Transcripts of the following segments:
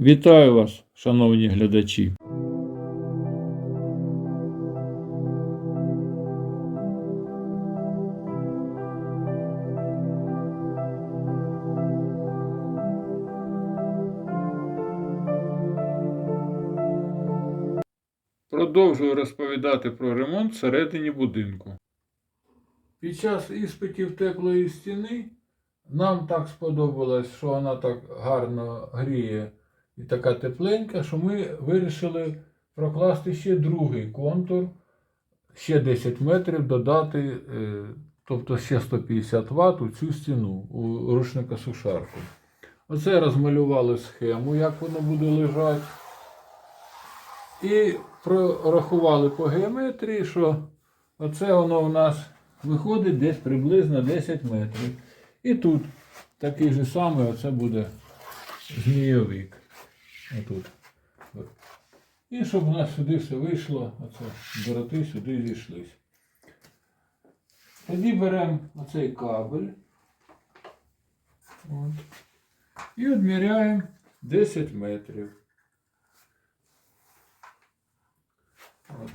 Вітаю вас, шановні глядачі. Продовжую розповідати про ремонт всередині будинку. Під час іспитів теплої стіни нам так сподобалось, що вона так гарно гріє і така тепленька, що ми вирішили прокласти ще другий контур, ще 10 метрів додати, е, тобто ще 150 Вт у цю стіну, у рушника сушарку. Оце розмалювали схему, як воно буде лежати. І прорахували по геометрії, що оце воно у нас виходить десь приблизно 10 метрів. І тут такий же самий, оце буде змійовик. Отут. От. І щоб у нас сюди все вийшло, оце дороти сюди зійшлись. Тоді беремо оцей кабель. От. І відміряємо 10 метрів. От.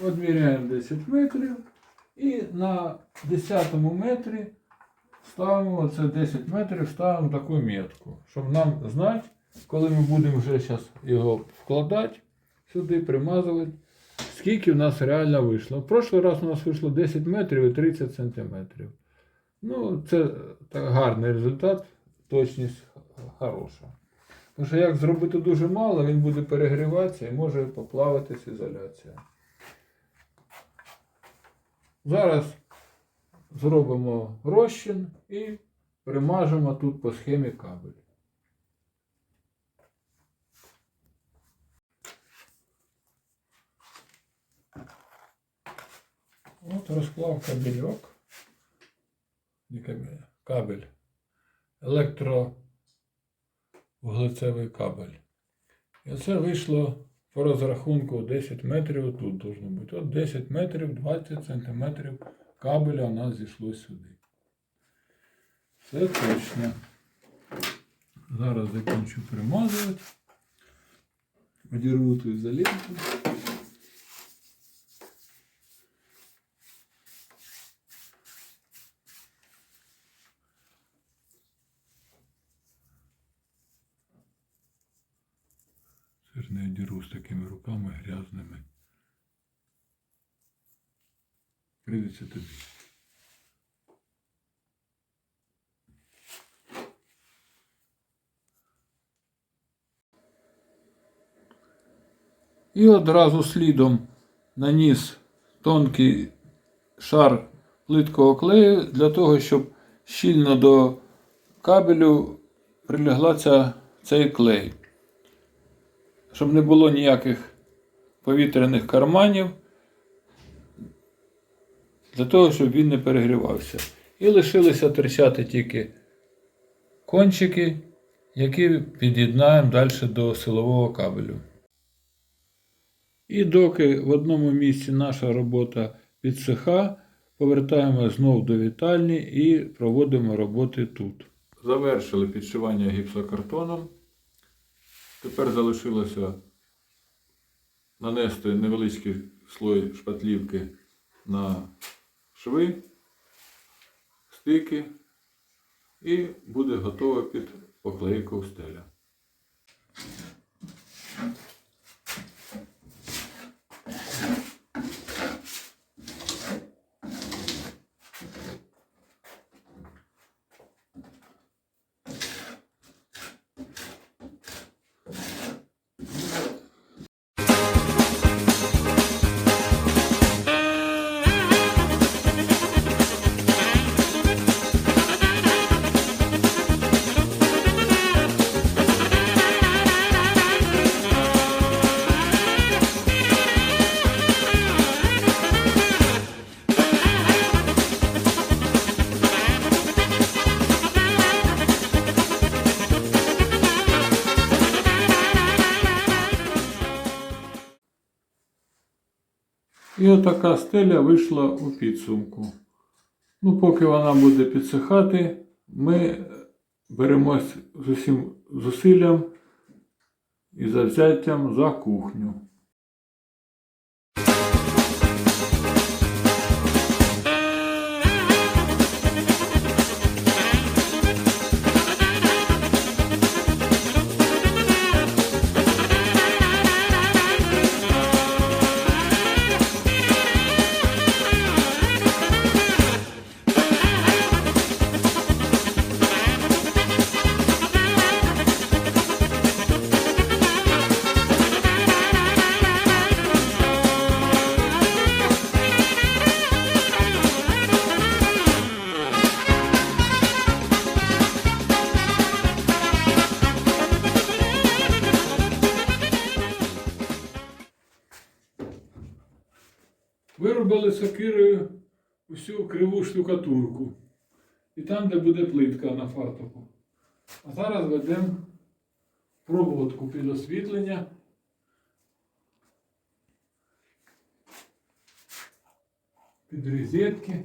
Відміряємо 10 метрів і на 10 метрі ставимо оце 10 метрів, ставимо таку метку, щоб нам знати, коли ми будемо вже зараз його вкладати сюди, примазувати, скільки в нас реально вийшло. В прошлий раз у нас вийшло 10 метрів і 30 сантиметрів. Ну, це так, гарний результат, точність хороша. Тому що як зробити дуже мало, він буде перегріватися і може поплавитись ізоляція. Зараз зробимо розчин і примажемо тут по схемі кабель. От розклав кабельок. Кабель, кабель. Електровуглецевий кабель. І це вийшло по розрахунку 10 метрів тут должно бути. От 10 метрів, 20 сантиметрів кабеля у нас зійшло сюди. Все точно. Зараз закінчу примазувати. Одірву ту ізоленту. Не одірву з такими руками грязними. Прийдеться тобі. І одразу слідом наніс тонкий шар плиткого клею для того, щоб щільно до кабелю прилягла цей клей. Щоб не було ніяких повітряних карманів, для того, щоб він не перегрівався. І лишилися терчати тільки кончики, які під'єднаємо далі до силового кабелю. І доки в одному місці наша робота підсиха, повертаємо знов до вітальні і проводимо роботи тут. Завершили підшивання гіпсокартоном. Тепер залишилося нанести невеличкий слой шпатлівки на шви, стики і буде готова під поклейку стеля. І отака стеля вийшла у підсумку. Ну, поки вона буде підсихати, ми беремось з усім зусиллям і завзяттям за кухню. Виробили сокирою усю криву штукатурку. І там, де буде плитка на фартуку. А зараз ведемо проводку під освітлення. Під розетки.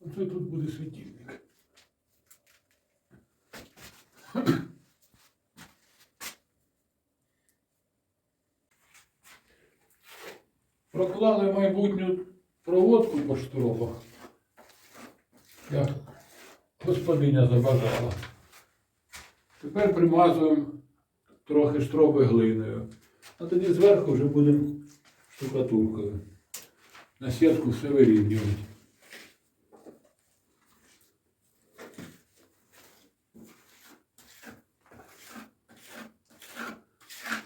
Оце тут буде світильник. Проклали майбутню проводку по штробах. Як господиня забажала. Тепер примазуємо трохи штроби глиною. А тоді зверху вже будемо штукатуркою. На сітку все вирівнювати.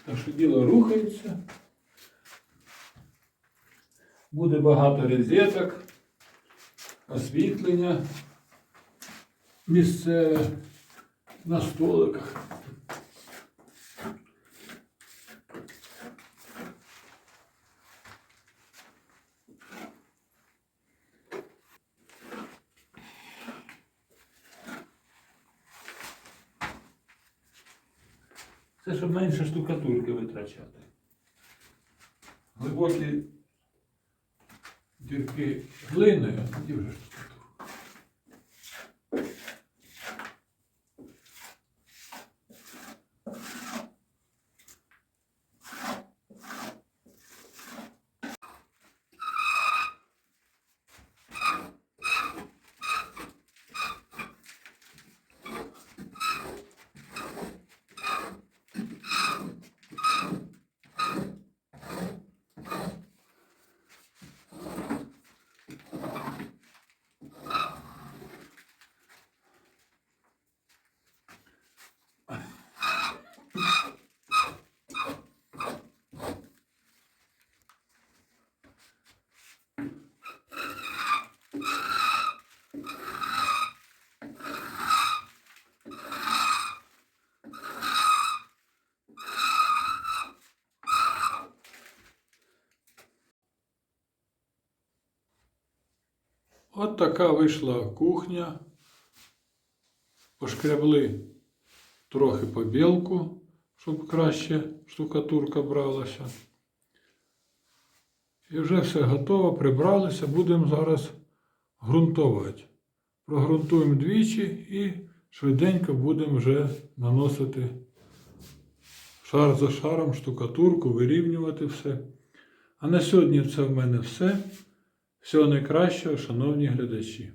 Так що діло рухається. Буде багато розеток, освітлення місцеве на столиках. Це щоб менше штукатурки витрачати. Глибокі дірки глиною, і вже штукатурка. От така вийшла кухня. Пошкребли трохи побілку, щоб краще штукатурка бралася. І вже все готово, прибралися, будемо зараз ґрунтувати. прогрунтуємо двічі і швиденько будемо вже наносити шар за шаром штукатурку, вирівнювати все. А на сьогодні це в мене все. Всього найкращого, шановні глядачі.